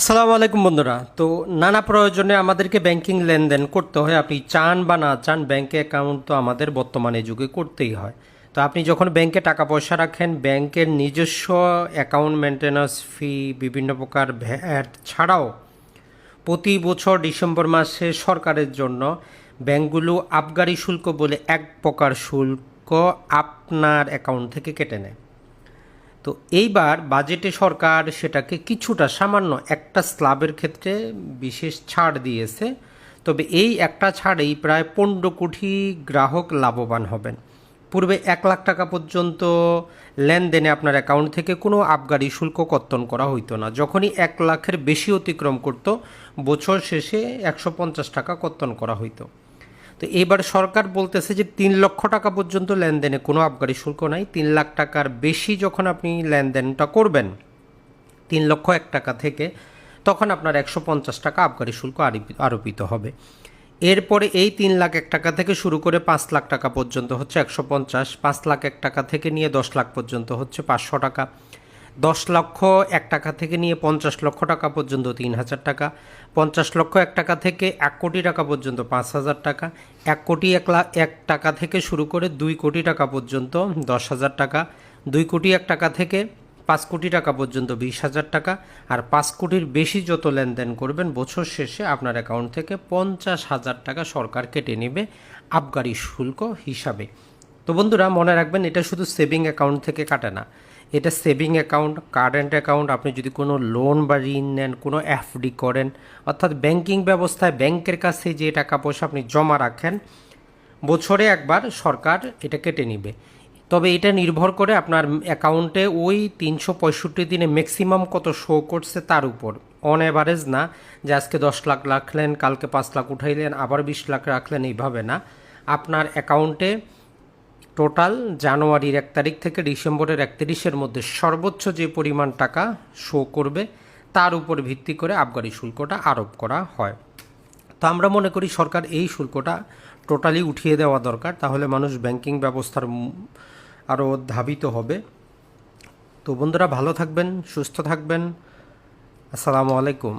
আসসালামু আলাইকুম বন্ধুরা। তো নানা প্রয়োজনে আমাদেরকে ব্যাংকিং লেনদেন করতে হয়। আপনি চান বা না চান ব্যাংকে অ্যাকাউন্ট তো আমাদের বর্তমানে যুগে করতেই হয়। তো আপনি যখন ব্যাংকে টাকা পয়সা রাখেন ব্যাংকের নিজস্ব অ্যাকাউন্ট মেনটেন্যান্স ফি বিভিন্ন প্রকার ভ্যাট ছাড়াও প্রতি বছর ডিসেম্বর মাসে সরকারের জন্য ব্যাংকগুলো আবগারি শুল্ক বলে এক প্রকার শুল্ক আপনার অ্যাকাউন্ট থেকে কেটে নেয়। তো এইবার বাজেটে সরকার সেটাকে কিছুটা সামান্য একটা স্ল্যাবের ক্ষেত্রে বিশেষ ছাড় দিয়েছে। তবে এই একটা ছাড়েই প্রায় পনেরো কোটি গ্রাহক লাভবান হবেন। পূর্বে এক লাখ টাকা পর্যন্ত লেনদেনে আপনার অ্যাকাউন্ট থেকে কোনো আবগারি শুল্ক কর্তন করা হইতো না। যখনই এক লাখের বেশি অতিক্রম করত, বছর শেষে একশো পঞ্চাশ টাকা কর্তন করা হইতো। তো এবার সরকার বলতেছে যে তিন লক্ষ টাকা পর্যন্ত লেনদেনে কোনো আবগারি শুল্ক নাই, তিন লাখ টাকার বেশি যখন আপনি লেনদেনটা করবেন, তিন লক্ষ এক টাকা থেকে, তখন আপনার একশো পঞ্চাশ টাকা আবগারি শুল্ক আরোপি- আরোপিত হবে। এরপরে এই তিন লাখ এক টাকা থেকে শুরু করে পাঁচ লাখ টাকা পর্যন্ত হচ্ছে একশো পঞ্চাশ, পাঁচ লাখ এক টাকা থেকে নিয়ে দশ লাখ পর্যন্ত হচ্ছে পাঁচশো টাকা। দশ লক্ষ এক টাকা থেকে নিয়ে পঞ্চাশ লক্ষ টাকা পর্যন্ত তিন হাজার টাকা, পঞ্চাশ লক্ষ এক টাকা থেকে এক কোটি টাকা পর্যন্ত পাঁচ হাজার টাকা, এক কোটি এক লাখ এক টাকা থেকে শুরু করে দুই কোটি টাকা পর্যন্ত দশ হাজার টাকা, দুই কোটি এক টাকা থেকে পাঁচ কোটি টাকা পর্যন্ত বিশ হাজার টাকা, আর পাঁচ কোটির বেশি যত লেনদেন করবেন বছর শেষে আপনার অ্যাকাউন্ট থেকে পঞ্চাশ হাজার টাকা সরকার কেটে নেবে আবগারি শুল্ক হিসাবে। তো বন্ধুরা, মনে রাখবেন এটা শুধু সেভিং অ্যাকাউন্ট থেকে কাটে না। এটা সেভিং অ্যাকাউন্ট কারেন্ট অ্যাকাউন্ট আপনি যদি কোনো লোন বা ঋণ নেন, কোনো এফডি করেন, অর্থাৎ ব্যাংকিং ব্যবস্থায় ব্যাংকের কাছে যে টাকা পয়সা আপনি জমা রাখেন, বছরে একবার সরকার এটা কেটে নিবে। তবে এটা নির্ভর করে আপনার অ্যাকাউন্টে ওই তিনশো পঁয়ষট্টি দিনে ম্যাক্সিমাম কত শো করছে তার উপর। অন অ্যাভারেজ না, যে আজকে দশ লাখ রাখলেন, কালকে পাঁচ লাখ উঠাইলেন, আবার বিশ লাখ রাখলেন, এইভাবে না। আপনার অ্যাকাউন্টে টোটাল জানুয়ারির এক তারিখ থেকে ডিসেম্বরের একত্রিশের মধ্যে সর্বোচ্চ যে পরিমাণ টাকা শো করবে, তার উপর ভিত্তি করে আবগারি শুল্কটা আরোপ করা হয়। তো আমরা মনে করি সরকার এই শুল্কটা টোটালি উঠিয়ে দেওয়া দরকার, তাহলে মানুষ ব্যাংকিং ব্যবস্থার আরও ধাবিত হবে। তো বন্ধুরা ভালো থাকবেন, সুস্থ থাকবেন। আসসালামু আলাইকুম।